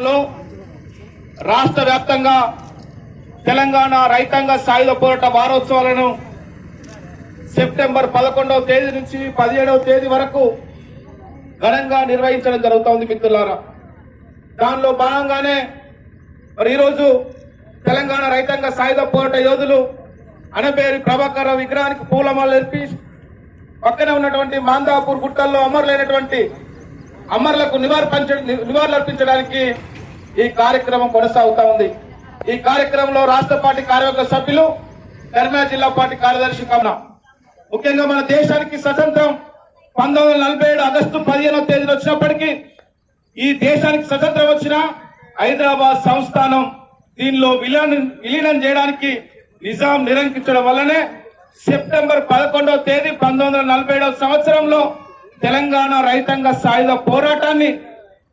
లో రాష్ట్ర వ్యాప్తంగా తెలంగాణ రైతాంగ సాయుధ పోరాట వారోత్సవాలను సెప్టెంబర్ పదకొండవ తేదీ నుంచి పదిహేడవ తేదీ వరకు ఘనంగా నిర్వహించడం జరుగుతోంది మిత్రులారా. దానిలో భాగంగానే మరి ఈరోజు తెలంగాణ రైతాంగ సాయుధ పోరాట యోధులు అనపేరి ప్రభాకర్ విగ్రహానికి పూలమాలలు ఎర్పి పక్కనే ఉన్నటువంటి మాందాపూర్ గుట్టల్లో అమరులైనటువంటి అమరులకు నివారించ నివాళులర్పించడానికి ఈ కార్యక్రమం కొనసాగుతా ఉంది. ఈ కార్యక్రమంలో రాష్ట్ర పార్టీ కార్యవర్గ సభ్యులు కర్మా జిల్లా పార్టీ కార్యదర్శి కమన ముఖ్యంగా మన దేశానికి స్వతంత్రం పంతొమ్మిది వందల నలభై ఏడు ఆగస్టు పదిహేనవ తేదీన వచ్చినప్పటికీ ఈ దేశానికి స్వతంత్రం వచ్చిన హైదరాబాద్ సంస్థానం దీనిలో విలీనం విలీనం చేయడానికి నిజాం నిరంకించడం వల్లనే సెప్టెంబర్ పదకొండవ తేదీ పంతొమ్మిది వందల నలభై ఏడవ సంవత్సరంలో తెలంగాణ రైతాంగ సాయుధ పోరాటాన్ని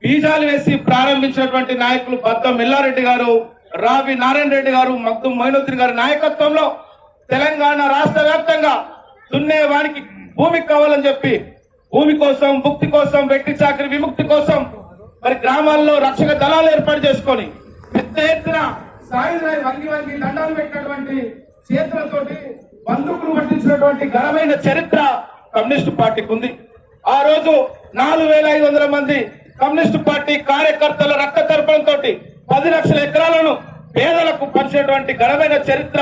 బీజాలు వేసి ప్రారంభించినటువంటి నాయకులు బద్దం మిల్లారెడ్డి గారు రావి నారాయణ రెడ్డి గారు మగ్దుం మొయినుద్దీన్ గారి నాయకత్వంలో తెలంగాణ రాష్ట్ర వ్యాప్తంగా దున్నేవాడికి భూమి కావాలని చెప్పి భూమి కోసం ముక్తి కోసం వెట్టి చాకరి విముక్తి కోసం మరి గ్రామాల్లో రక్షక దళాలు ఏర్పాటు చేసుకొని పెద్ద ఎత్తున సాయుధాయి వంగి వంగి దండాలు పెట్టినటువంటి చేతులతోటి బంధుకులు పట్టించినటువంటి ఘనమైన చరిత్ర కమ్యూనిస్టు పార్టీకి ఉంది. ఆ రోజు నాలుగు వేల ఐదు వందల మంది కమ్యూనిస్టు పార్టీ కార్యకర్తల రక్త తర్పణంతో పది లక్షల ఎకరాలను పేదలకు పంచినటువంటి ఘనమైన చరిత్ర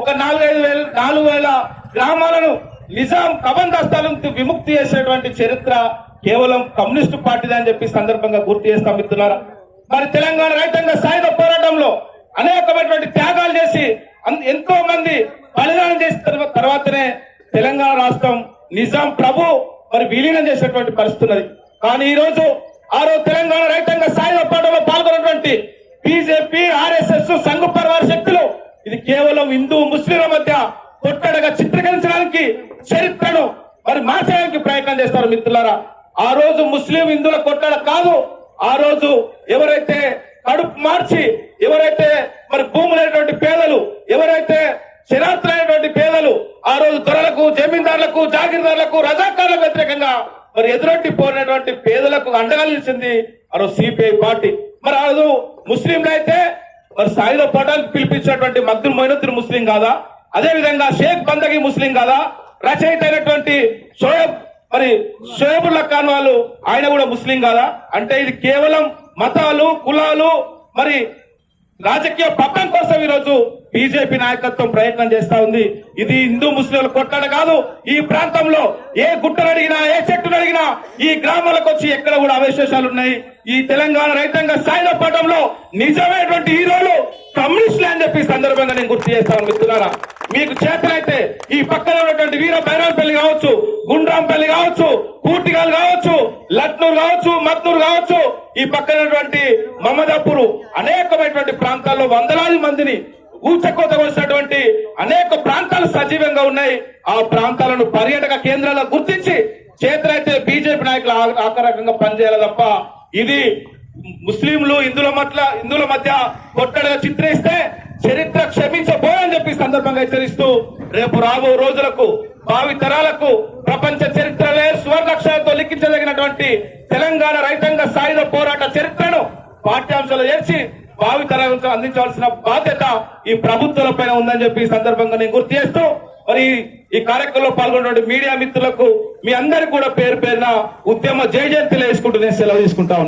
ఒక నాలుగైదు వేల నాలుగు వేల గ్రామాలను నిజాం కబందస్తాల నుంచి విముక్తి చేసినటువంటి చరిత్ర కేవలం కమ్యూనిస్టు పార్టీదే అని చెప్పి సందర్భంగా గుర్తు చేస్తాం మిత్రులారా. మరి తెలంగాణ రైతాంగ సాయుధ పోరాటంలో అనేకమైనటువంటి త్యాగాలు చేసి ఎంతో మంది బలిదానం చేసిన తర్వాతనే తెలంగాణ రాష్ట్రం నిజాం ప్రభు మరి విలీనం చేసినటువంటి పరిస్థితి ఉన్నది. కానీ ఈరోజు ఆ రోజు తెలంగాణ రైతాంగ సాయుధ పోరాటంలో పాల్గొన్నటువంటి బీజేపీ ఆర్ఎస్ఎస్ సంఘ పరివార శక్తులు ఇది కేవలం హిందూ ముస్లింల మధ్య కొట్టడగా చిత్రీకరించడానికి చరిత్రను మరి మార్చడానికి ప్రయత్నం చేస్తారు మిత్రులారా. ఆ రోజు ముస్లిం హిందువుల కొట్టడ కాదు ఆ రోజు ఎవరైతే కడుపు మార్చి ఎవరైతే మరి భూములైనటువంటి పేదలు ఎవరైతే చరాత్రైనటువంటి పేదలు జమీందారులకు జాగీర్దారులకు రజాకారులకు వ్యతిరేకంగా మరి ఎదురొట్టి పోయినటువంటి పేదలకు అండగా నిలిచింది ఆ సిపిఐ పార్టీ. మరి ఆ ముస్లింలు అయితే మరి సాయుధ పోటానికి పిలిపించినటువంటి మగ్దుల్ మొయినుద్దీన్ ముస్లిం కాదా? అదే విధంగా షేక్ బందగి ముస్లిం కాదా? రచయిత అయినటువంటి షోయబ్ మరి షోయబుల్లా ఖాన్ వాళ్ళు ఆయన కూడా ముస్లిం కాదా? అంటే ఇది కేవలం మతాలు కులాలు మరి రాజకీయ పట్టం కోసం ఈరోజు బీజేపీ నాయకత్వం ప్రయత్నం చేస్తా ఉంది. ఇది హిందూ ముస్లింల కొట్టాడు కాదు. ఈ ప్రాంతంలో ఏ గుట్టను అడిగినా ఏ చెట్టును అడిగినా ఈ గ్రామాలకు వచ్చి ఎక్కడ కూడా అవశేషాలు ఉన్నాయి. ఈ తెలంగాణ రైతాంగ సాయుధ పటంలో నిజమైనటువంటి హీరోలు కమ్యూనిస్టులు అని చెప్పి సందర్భంగా నేను గుర్తు చేస్తాను మిత్రులారా. మీకు చేతనైతే ఈ పక్కన ఉన్నటువంటి వీర బైరాంపల్లి కావచ్చు గుండ్రాంపల్లి కావచ్చు కూటిగాలు కావచ్చు లట్నూరు కావచ్చు ఈ పక్కనటువంటి మమదాపూరు అనేకమైనటువంటి ప్రాంతాల్లో వందలాది మందిని ఊచకోత వచ్చినటువంటి అనేక ప్రాంతాలు సజీవంగా ఉన్నాయి. ఆ ప్రాంతాలను పర్యాటక కేంద్రాలుగా గుర్తించి చేతులైతే బీజేపీ నాయకులు ఆకరకంగా పనిచేయాలి తప్ప ఇది ముస్లింలు హిందుల మట్ల హిందువుల మధ్య కొట్టడగా చిత్రిస్తే చరిత్ర క్షమించబోయని చెప్పి సందర్భంగా హెచ్చరిస్తూ రేపు రాబో రోజులకు భావి తరాలకు ప్రపంచ చరిత్రలే స్వర్ణక్షరాలతో లిఖించదగినటువంటి తెలంగాణ రైతాంగ సాయుధ పోరాట చరిత్రను పాఠ్యాంశాలు చేర్చి భావి తరాలకు అందించవలసిన బాధ్యత ఈ ప్రభుత్వాలపైన ఉందని చెప్పి సందర్భంగా నేను గుర్తు చేస్తూ మరి ఈ కార్యక్రమంలో పాల్గొన్న మీడియా మిత్రులకు మీ అందరికి కూడా పేరు పేరున ఉద్యమ జయ జయంతిలు వేసుకుంటూ నేను సెలవు తీసుకుంటా